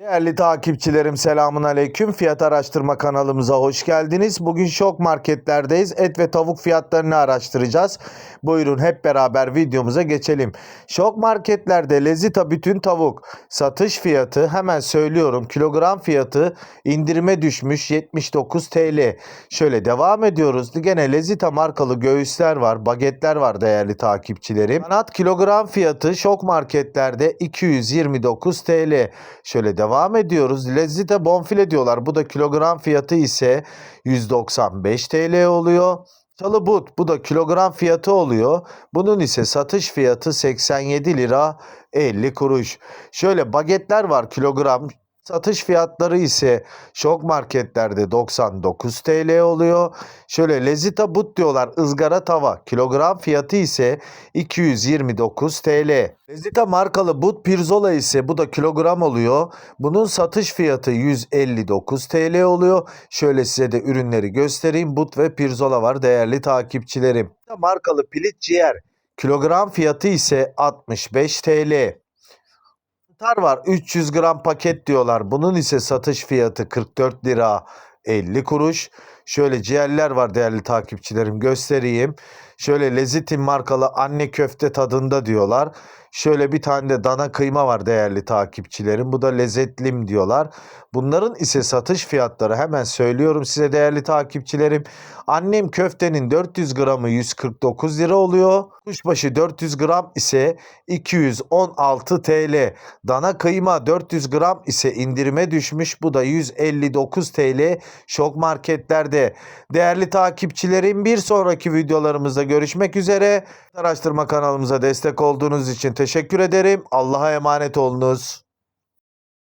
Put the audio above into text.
Değerli takipçilerim selamun aleyküm. Fiyat araştırma kanalımıza hoş geldiniz. Bugün şok marketlerdeyiz. Et ve tavuk fiyatlarını araştıracağız. Buyurun hep beraber videomuza geçelim. Şok marketlerde Lezita bütün tavuk satış fiyatı hemen söylüyorum. Kilogram fiyatı indirime düşmüş 79 TL. Şöyle devam ediyoruz. Gene Lezita markalı göğüsler var, bagetler var değerli takipçilerim. Kanat kilogram fiyatı şok marketlerde 229 TL. Şöyle devam ediyoruz. Lezzite bonfile diyorlar. Bu da kilogram fiyatı ise 195 TL oluyor. Çalı but bu da kilogram fiyatı oluyor. Bunun ise satış fiyatı 87 lira 50 kuruş. Şöyle bagetler var kilogram. Satış fiyatları ise şok marketlerde 99 TL oluyor. Şöyle lezita but diyorlar ızgara tava. Kilogram fiyatı ise 229 TL. Lezita markalı but pirzola ise bu da kilogram oluyor. Bunun satış fiyatı 159 TL oluyor. Şöyle size de ürünleri göstereyim. But ve pirzola var değerli takipçilerim. Markalı pilit ciğer. Kilogram fiyatı ise 65 TL. Mantar var 300 gram paket diyorlar. Bunun ise satış fiyatı 44 lira 50 kuruş. Şöyle ciğerler var değerli takipçilerim göstereyim. Şöyle Lezitin markalı anne köfte tadında diyorlar. Şöyle bir tane de dana kıyma var değerli takipçilerim. Bu da lezzetlim diyorlar. Bunların ise satış fiyatları hemen söylüyorum size değerli takipçilerim. Annem köftenin 400 gramı 149 lira oluyor. Kuşbaşı 400 gram ise 216 TL. Dana kıyma 400 gram ise indirime düşmüş. Bu da 159 TL şok marketlerde. Değerli takipçilerim bir sonraki videolarımızda görüşmek üzere. Araştırma kanalımıza destek olduğunuz için teşekkür ederim. Allah'a emanet olunuz.